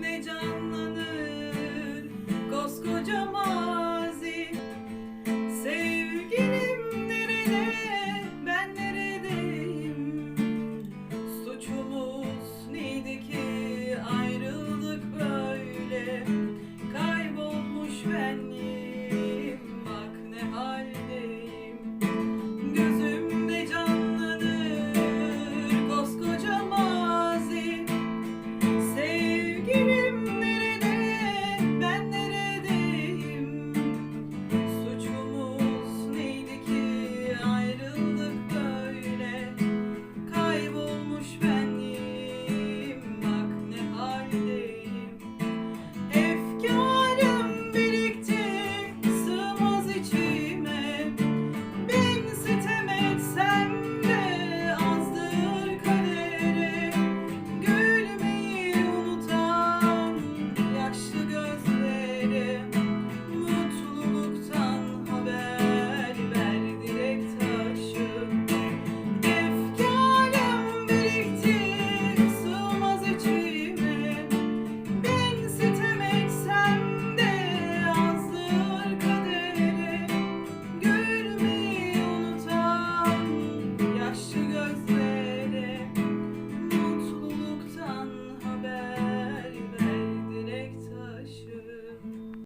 ne canlanır? Koskoca mazi. Sevgilim nerede?